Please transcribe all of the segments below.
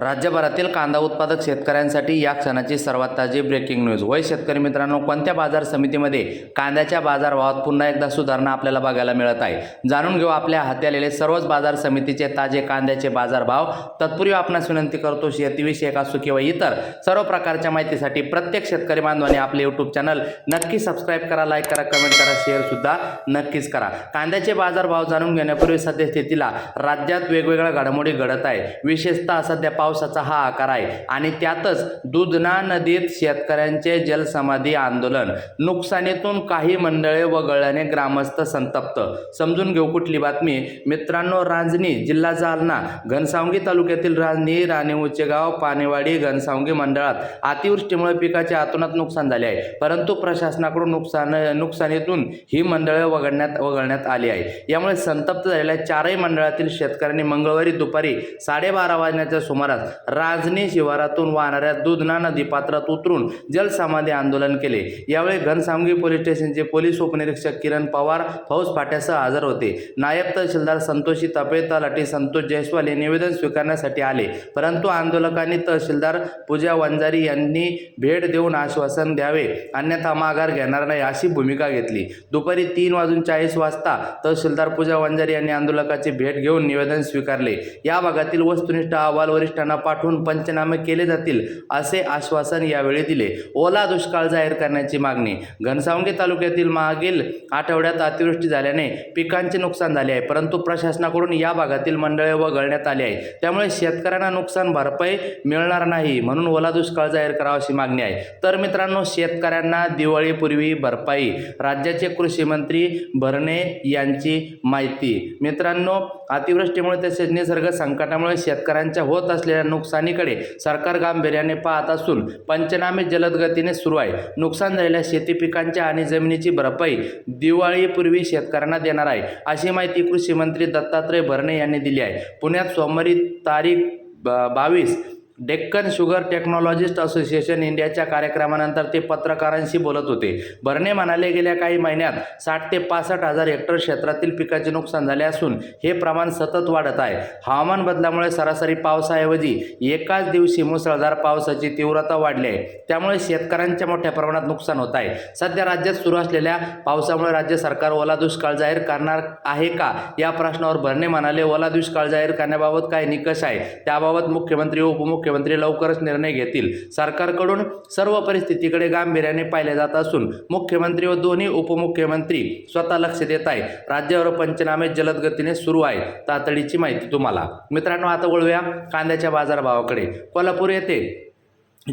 राज्यभरातील कांदा उत्पादक शेतकऱ्यांसाठी या क्षणाची सर्वात ताजी ब्रेकिंग न्यूज वय शेतकरी मित्रांनो कोणत्या बाजार समितीमध्ये कांद्याच्या बाजारभावात पुन्हा एकदा सुधारणा आपल्याला बघायला मिळत आहे? जाणून घेऊ आपल्या हाती आलेले सर्वच बाजार समितीचे ताजे कांद्याचे बाजारभाव. तत्पूर्वी आपणास विनंती करतो शेतीविषयक असो किंवा इतर सर्व प्रकारच्या माहितीसाठी प्रत्येक शेतकरी बांधवांनी आपले यूट्यूब चॅनल नक्की सबस्क्राईब करा लाईक करा कमेंट करा शेअर सुद्धा नक्कीच करा. कांद्याचे बाजारभाव जाणून घेण्यापूर्वी सद्यस्थितीला राज्यात वेगवेगळ्या घडामोडी घडत आहे विशेषतः सध्या पावसाचा हा आकार आहे. आणि त्यातच दुधना नदीत शेतकऱ्यांचे जलसमाधी आंदोलन. नुकसानीतून काही मंडळे वगळल्याने ग्रामस्थ संतप्त. समजून घेऊ कुठली बातमी? मित्रांनो रांजणी जिल्हा जालना घनसावंगी तालुक्यातील रांजणी राणेउचेगाव पानेवाडी घनसावंगी मंडळात अतिवृष्टीमुळे पिकाचे आतोनात नुकसान झाले आहे. परंतु प्रशासनाकडून नुकसान नुकसानीतून ही मंडळे वगळण्यात वगळण्यात आली आहे. यामुळे संतप्त झालेल्या चारही मंडळातील शेतकऱ्यांनी मंगळवारी दुपारी साडेबारा वाजण्याच्या सुमारास राजनी शिवारातून वाहणाऱ्या दुधना नदी पात्रात उतरून जलसमाधी आंदोलन केले. यावेळी घनसामगी पोलीस स्टेशनचे पोलीस उपनिरीक्षक किरण पवार फौज फाट्यासह हजर होते. नायब तहसीलदार संतोषी तपे तलाठी संतोष जयस्वाल हे निवेदन स्वीकारण्यासाठी आले. परंतु आंदोलकांनी तहसीलदार पूजा वंजारी यांनी भेट देऊन आश्वासन द्यावे अन्यथा माघार घेणार नाही अशी भूमिका घेतली. दुपारी तीन वाजून चाळीस वाजता तहसीलदार पूजा वंजारी यांनी आंदोलकाची भेट घेऊन निवेदन स्वीकारले. या भागातील वस्तुनिष्ठ अहवाल वरिष्ठ वरिष्ठांना पाठवून पंचनामे केले जातील असे आश्वासन यावेळी दिले. ओला दुष्काळ जाहीर करण्याची मागणी. घनसावंगी तालुक्यातील मागील आठवड्यात अतिवृष्टी झाल्याने पिकांचे नुकसान झाले आहे परंतु प्रशासनाकडून या भागातील मंडळे वगळण्यात आली आहे त्यामुळे शेतकऱ्यांना नुकसान भरपाई मिळणार नाही म्हणून ओला दुष्काळ जाहीर करावा अशी मागणी आहे. तर मित्रांनो शेतकऱ्यांना दिवाळीपूर्वी भरपाई. राज्याचे कृषी मंत्री भरणे यांची माहिती. मित्रांनो अतिवृष्टीमुळे तसेच निसर्ग संकटामुळे शेतकऱ्यांच्या होत असलेल्या नुकसानीकडे सरकार गांभीर्याने पाहत असून पंचनामे जलद गतीने सुरू आहे. नुकसान झालेल्या शेती पिकांच्या आणि जमिनीची भरपाई दिवाळीपूर्वी शेतकऱ्यांना देणार आहे अशी माहिती कृषी मंत्री दत्तात्रय भरणे यांनी दिली आहे. पुण्यात सोमवारी तारीख ब बावीस डेक्कन शुगर टेक्नॉलॉजिस्ट असोसिएशन इंडियाच्या कार्यक्रमानंतर ते पत्रकारांशी बोलत होते. भरणे म्हणाले गेल्या काही महिन्यात साठ ते पासष्ट हजार हेक्टर क्षेत्रातील पिकाचे नुकसान झाले असून हे प्रमाण सतत वाढत आहे. हवामान बदलामुळे सरासरी पावसाऐवजी एकाच दिवशी मुसळधार पावसाची तीव्रता वाढली आहे. त्यामुळे शेतकऱ्यांच्या मोठ्या प्रमाणात नुकसान होत आहे. सध्या राज्यात सुरू असलेल्या पावसामुळे राज्य सरकार ओला दुष्काळ जाहीर करणार आहे का? या प्रश्नावर भरणे म्हणाले ओला दुष्काळ जाहीर करण्याबाबत काय निकष आहे. त्याबाबत मुख्यमंत्री उपमुख्य मुख्यमंत्री लवकरच निर्णय घेतील. सरकारकडून सर्व परिस्थितीकडे गांभीर्याने पाहिले जात असून मुख्यमंत्री व दोन्ही उपमुख्यमंत्री स्वतः लक्ष देत आहे राज्यावर पंचनामे जलद गतीने सुरू आहे तातडीची माहिती तुम्हाला. मित्रांनो आता वळूया कांद्याच्या बाजारभावाकडे. कोल्हापूर येथे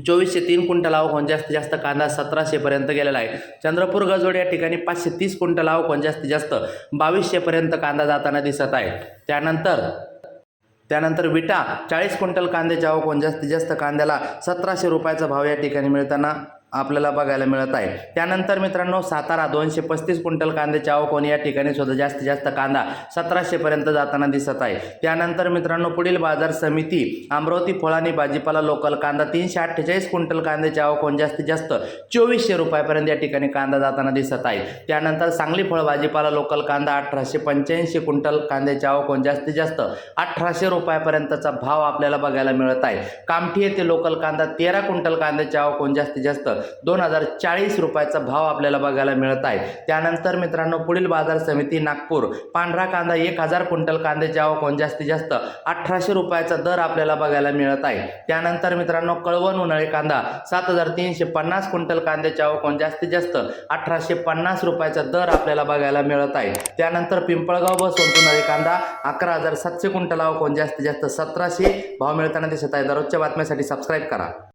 चोवीसशे तीन क्विंटल आवक जास्तीत जास्त कांदा सतराशेपर्यंत गेलेला आहे. चंद्रपूर गजोड या ठिकाणी पाचशे तीस क्विंटल आवक जास्तीत जास्त बावीसशेपर्यंत कांदा जाताना दिसत आहे. त्यानंतर त्यानंतर विटा चाळीस क्विंटल कांद्याची आवक जास्तीत जास्त कांद्याला सतराशे रुपयाचा भाव या ठिकाणी मिळताना आपल्याला बघायला मिळत आहे. त्यानंतर मित्रांनो सातारा दोनशे पस्तीस क्विंटल कांद्याची आवक या ठिकाणी सुद्धा जास्तीत जास्त कांदा सतराशेपर्यंत जाताना दिसत आहे. त्यानंतर मित्रांनो पुढील बाजार समिती अमरावती फळांनी भाजीपाला लोकल कांदा तीनशे अठ्ठेचाळीस क्विंटल कांद्याची आवक जास्तीत जास्त चोवीसशे रुपयापर्यंत या ठिकाणी कांदा जाताना दिसत आहे. त्यानंतर सांगली फळ भाजीपाला लोकल कांदा अठराशे पंच्याऐंशी क्विंटल कांद्याची आवक जास्तीत जास्त अठराशे रुपयापर्यंतचा भाव आपल्याला बघायला मिळत आहे. कामठी येथे लोकल कांदा तेरा क्विंटल कांद्याची आवक जास्तीत जास्त दोन हजार चाळीस रुपयाचा भाव आपल्याला बघायला मिळत आहे. त्यानंतर मित्रांनो पुढील बाजार समिती नागपूर. पांढरा कांदा एक हजार क्विंटल कांद्याची आवक होऊन जास्तीत जास्त अठराशे रुपयाचा दर आपल्याला बघायला मिळत आहे. त्यानंतर मित्रांनो कळवण उन्हाळी कांदा सात हजार तीनशे पन्नास क्विंटल कांद्याची आवक होऊन जास्तीत जास्त अठराशे पन्नास रुपयाचा दर आपल्याला बघायला मिळत आहे. त्यानंतर पिंपळगाव व उन्हाळी कांदा अकरा हजार सातशे क्विंटल आवक होऊन जास्तीत जास्त सतराशे भाव मिळताना दिसत आहे. दररोजच्या बातम्यासाठी सबस्क्राईब करा.